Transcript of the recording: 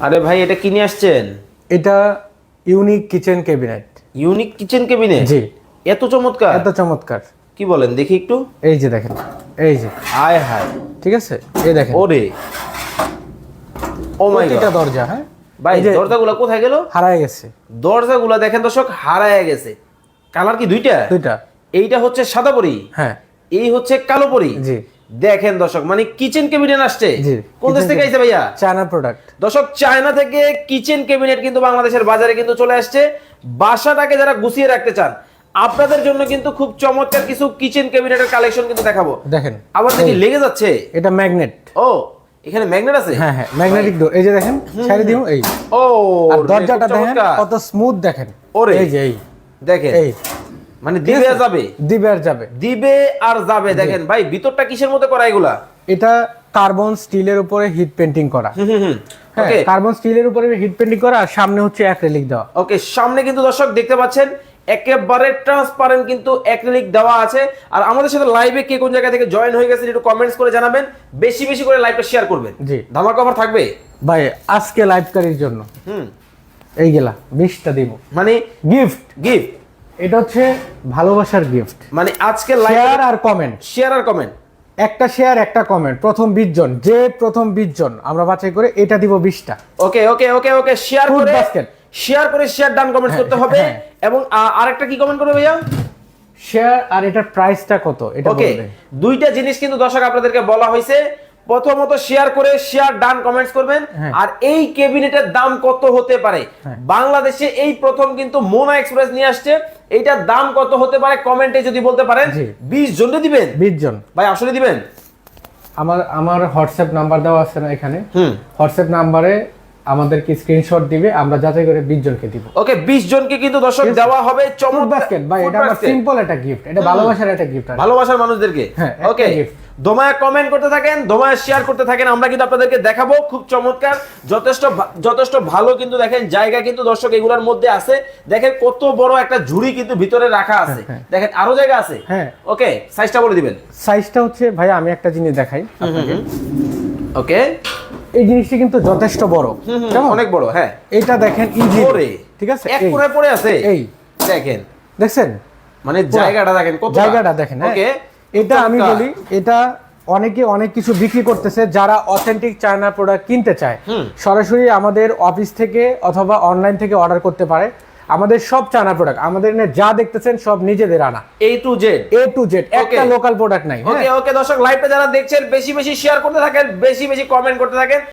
আরে ভাই এটা কিনে আসছেন? এটা unique kitchen cabinet. Unique kitchen কেবিনে জি। এত চমৎকার। এত চমৎকার। কি বলেন দেখি একটু। এই যে দেখেন এই যে। আয় হায়। ঠিক আছে? এই দেখেন। ওরে। ও মাই এটা দরজা হ্যাঁ? ভাই দরজাগুলো কোথায় গেল? হারায় গেছে। দরজাগুলো দেখেন দর্শক হারায় গেছে। কালার কি দুইটা? দুইটা। এইটা হচ্ছে সাদা পরি। হ্যাঁ। এই হচ্ছে কালো পরি। জি। দেখেন দর্শক মানে কিচেন ক্যাবিনেট আসছে। কোন দেশ থেকে আইছে ভাইয়া? চায়না প্রোডাক্ট দর্শক চায়না থেকে কিচেন ক্যাবিনেট কিন্তু বাংলাদেশের বাজারে কিন্তু চলে আসছে। বাসাটাকে যারা গুছিয়ে রাখতে চান আপনাদের জন্য কিন্তু খুব চমৎকার কিছু কিচেন ক্যাবিনেটের কালেকশন কিন্তু দেখাবো। দেখেন। আবার দেখি লেগে যাচ্ছে? এটা ম্যাগনেট ও এখানে ম্যাগনেট আছে? হ্যাঁ হ্যাঁ ম্যাগনেটিক ডোর এই যে দেখেন ছাড়ি দিও এই। ও আর দরজাটা দেখেন কত স্মুথ দেখেন। ওরে। এই যে এই। দেখেন। এই। মানে দিবে আর যাবে? দিবে আর যাবে। দিবে আর যাবে দেখেন ভাই ভিতরটা কিসের মধ্যে করা এগুলা? এটা কার্বন স্টিলের উপরে হিট পেন্টিং করা। হুম হ্যাঁ ওকে কার্বন স্টিলের উপরে হিট পেন্টিং করা আর সামনে হচ্ছে অ্যাক্রিলিক দেওয়া। ওকে সামনে কিন্তু দর্শক দেখতে পাচ্ছেন একেবারে ট্রান্সপারেন্ট কিন্তু অ্যাক্রিলিক দেওয়া আছে। আর আমাদের সাথে লাইভে কে কোন জায়গা থেকে জয়েন হয়ে গেছেন একটু কমেন্টস করে জানাবেন। বেশি বেশি করে লাইভটা শেয়ার করবেন। জি। ধামাকা অফার থাকবে? ভাই আজকে লাইভকারীর জন্য। হুম। এই গেলা বিশটা দিব। মানে গিফট গিফট এটা হচ্ছে ভালোবাসার গিফট মানে আজকে শেয়ার আর কমেন্ট শেয়ার আর কমেন্ট একটা শেয়ার একটা কমেন্ট প্রথম বিশ জন যে প্রথম বিশ জন আমরা বাছাই করে এটা দিব বিশটা। Okay okay okay okay share করে basket। শেয়ার করে শেয়ার ডান কমেন্ট করতে হবে। হ্যাঁ। এবং আরেকটা কি কমেন্ট করবে ভাইয়া? শেয়ার আর এটার প্রাইসটা কত? এটা ওকে দুইটা জিনিস কিন্তু দর্শক আপনাদেরকে বলা হয়েছে। প্রথমত শেয়ার করে শেয়ার ডান কমেন্টস করবেন হ্যাঁ। আর এই ক্যাবিনেটের দাম কত হতে পারে হ্যাঁ। বাংলাদেশে এই প্রথম কিন্তু মোনা এক্সপ্রেস নিয়ে আসছে এইটার দাম কত হতে পারে কমেন্টে যদি বলতে পারেন। বিশ জনকে দিবেন বিশ জন ভাই আসলে দিবেন আমার আমার হোয়াটসঅ্যাপ নাম্বার দেওয়া আছে না এখানে হুম হোয়াটসঅ্যাপ নাম্বারে আমাদেরকে স্ক্রিনশট দিবে আমরা যাচাই করে বিশ জনকে দিব। ওকে বিশ জনকে কিন্তু দর্শক দেওয়া হবে চমৎকার বাস্কেট ভাই এটা আমার সিম্পল একটা গিফট এটা ভালোবাসার একটা গিফট ভালোবাসার মানুষদেরকে। হ্যাঁ, ওকে। দোমায়া কমেন্ট করতে থাকেন দোমায়া শেয়ার করতে থাকেন আমরা কিন্তু আপনাদেরকে দেখাবো খুব চমৎকার। যথেষ্ট যথেষ্ট ভালো কিন্তু দেখেন জায়গা কিন্তু দর্শক এগুলোর মধ্যে আছে। দেখেন কত বড় একটা ঝুড়ি কিন্তু ভিতরে রাখা আছে। হ্যাঁ, দেখেন আরও জায়গা আছে? হ্যাঁ। ওকে সাইজটা বলে দিবেন। সাইজটা হচ্ছে ভাই আমি একটা জিনিস দেখাই আপনাকে। ওকে এই জিনিসটা কিন্তু যথেষ্ট বড়। কেমন? অনেক বড় হ্যাঁ। এটা দেখেন ইজি ওরে ঠিক আছে? এক এই, পড়ে আছে। এই। দেখেন। দেখছেন? মানে জায়গাটা দেখেন কত জায়গাটা দেখেন হ্যাঁ। ওকে এটা আমি বলি এটা অনেকে অনেক কিছু বিক্রি করতেছে যারা অথেন্টিক চায়না প্রোডাক্ট কিনতে চায়। সরাসরি আমাদের অফিস থেকে অথবা অনলাইন থেকে অর্ডার করতে পারে। আমাদের সব চানা প্রোডাক্ট আমাদের এখানে যা দেখতেছেন সব নিজেদের আনা। A to Z A to Z একটা লোকাল প্রোডাক্ট নাই হ্যাঁ? ওকে ওকে দর্শক লাইভটা যারা দেখছেন বেশি বেশি শেয়ার করতে থাকেন বেশি বেশি কমেন্ট করতে থাকেন।